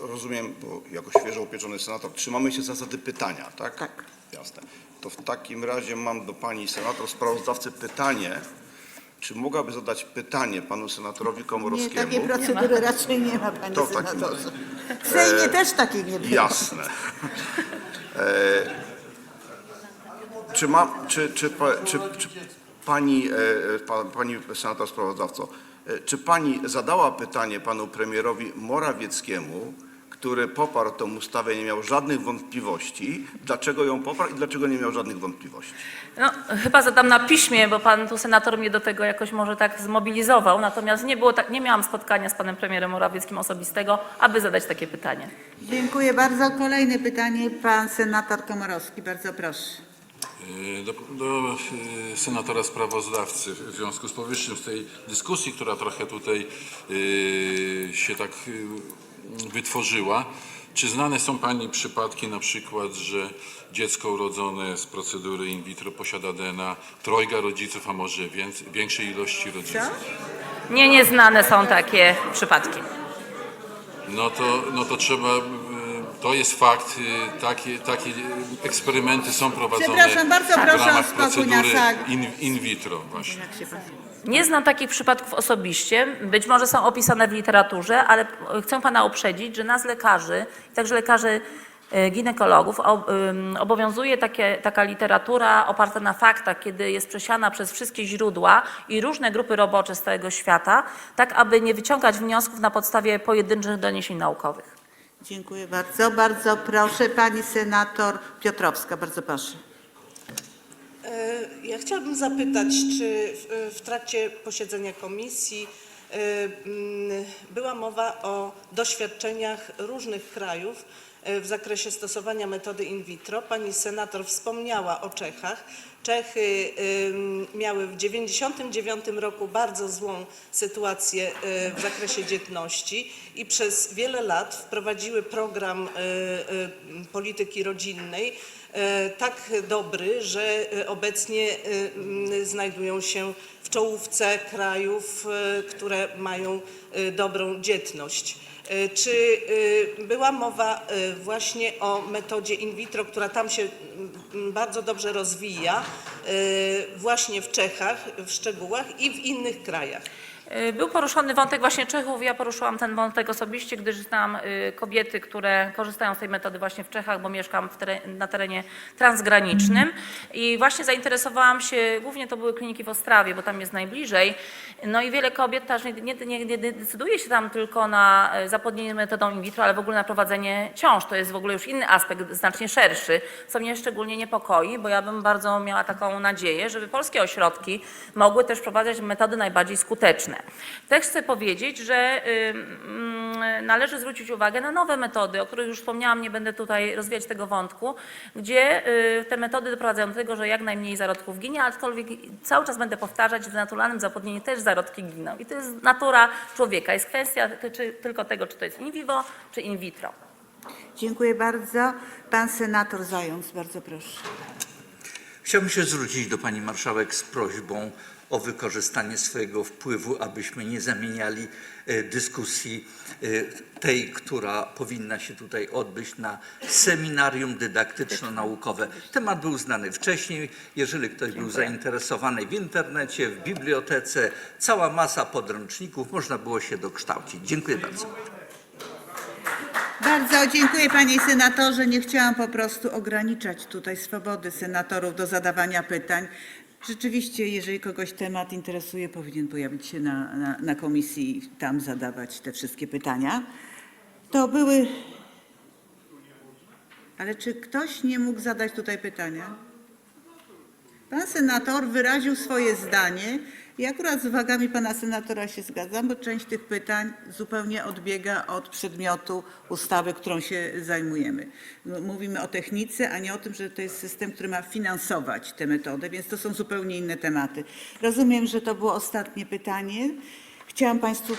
Rozumiem, bo jako świeżo upieczony senator, trzymamy się zasady pytania, tak? Tak. Jasne. To w takim razie mam do pani senator sprawozdawcy pytanie, czy mogłaby zadać pytanie panu senatorowi Nie, Komorowskiemu? takiej procedury raczej nie ma, panie To w takim senatorze. W Sejmie też takiej nie było. Jasne. E, czy, ma, czy, czy, pa- czy, czy pani, e, pa, pani senator sprawozdawco, e, czy pani zadała pytanie panu premierowi Morawieckiemu, który poparł tę ustawę i nie miał żadnych wątpliwości, dlaczego ją poparł i dlaczego nie miał żadnych wątpliwości? No, chyba zadam na piśmie, bo pan tu senator mnie do tego jakoś może tak zmobilizował. Natomiast nie było tak, nie miałam spotkania z panem premierem Morawieckim osobistego, aby zadać takie pytanie. Dziękuję bardzo. Kolejne pytanie, pan senator Komorowski, bardzo proszę. E, Do, do e, senatora sprawozdawcy w związku z powyższym, z tej dyskusji, która trochę tutaj e, się tak wytworzyła, czy znane są Pani przypadki na przykład, że dziecko urodzone z procedury in vitro posiada DNA trojga rodziców, a może więcej, większej ilości rodziców? Nie, nieznane są takie przypadki. No to, no to trzeba, to jest fakt, e, takie, takie eksperymenty są prowadzone Przepraszam bardzo, w proszę o ramach spokój na procedury sali. in, in vitro właśnie. Nie znam takich przypadków osobiście. Być może są opisane w literaturze, ale chcę pana uprzedzić, że nas lekarzy, także lekarzy e, ginekologów ym, obowiązuje takie, taka literatura oparta na faktach, kiedy jest przesiana przez wszystkie źródła i różne grupy robocze z całego świata, tak aby nie wyciągać wniosków na podstawie pojedynczych doniesień naukowych. Dziękuję bardzo. Bardzo proszę, pani senator Piotrowska, bardzo proszę. E, Ja chciałabym zapytać, czy w, trakcie posiedzenia komisji e, była mowa o doświadczeniach różnych krajów w zakresie stosowania metody in vitro. Pani senator wspomniała o Czechach. Czechy miały w 1999 roku bardzo złą sytuację e, w zakresie dzietności i przez wiele lat wprowadziły program e, e, polityki rodzinnej, e, tak dobry, że e, obecnie e, znajdują się w czołówce krajów, e, które mają e, dobrą dzietność. E, Czy e, była mowa e, właśnie o metodzie in vitro, która tam się m, bardzo dobrze rozwija, e, właśnie w Czechach w szczegółach i w innych krajach? Y, Był poruszony wątek właśnie Czechów. Ja poruszyłam ten wątek osobiście, gdyż znam y, kobiety, które korzystają z tej metody właśnie w Czechach, bo mieszkam teren, na terenie transgranicznym. I właśnie zainteresowałam się, głównie to były kliniki w Ostrawie, bo tam jest najbliżej. No i wiele kobiet też nie, nie, nie, nie decyduje się tam tylko na y, zapłodnienie metodą in vitro, ale w ogóle na prowadzenie ciąż. To jest w ogóle już inny aspekt, znacznie szerszy, co mnie szczególnie niepokoi, bo ja bym bardzo miała taką nadzieję, żeby polskie ośrodki mogły też wprowadzać metody najbardziej skuteczne. Też chcę powiedzieć, że ym, należy zwrócić uwagę na nowe metody, o których już wspomniałam, nie będę tutaj rozwijać tego wątku, gdzie y, te metody doprowadzają do tego, że jak najmniej zarodków ginie, aczkolwiek cały czas będę powtarzać, że w naturalnym zapłodnieniu też zarodki giną. I to jest natura człowieka. Jest kwestia czy, tylko tego, czy to jest in vivo, czy in vitro. Dziękuję bardzo. Pan senator Zając, bardzo proszę. Chciałbym się zwrócić do pani marszałek z prośbą o wykorzystanie swojego wpływu, abyśmy nie zamieniali e, dyskusji e, tej, która powinna się tutaj odbyć na seminarium dydaktyczno-naukowe. Temat był znany wcześniej. Jeżeli ktoś był zainteresowany w internecie, w bibliotece, cała masa podręczników, można było się dokształcić. Dziękuję bardzo. Bardzo dziękuję panie senatorze. Nie chciałam po prostu ograniczać tutaj swobody senatorów do zadawania pytań. Rzeczywiście, jeżeli kogoś temat interesuje, powinien pojawić się na, na, na komisji i tam zadawać te wszystkie pytania. To były. Ale czy ktoś nie mógł zadać tutaj pytania? Pan senator wyraził swoje zdanie i akurat z uwagami pana senatora się zgadzam, bo część tych pytań zupełnie odbiega od przedmiotu ustawy, którą się zajmujemy. Mówimy o technice, a nie o tym, że to jest system, który ma finansować tę metodę, więc to są zupełnie inne tematy. Rozumiem, że to było ostatnie pytanie. Chciałam państwu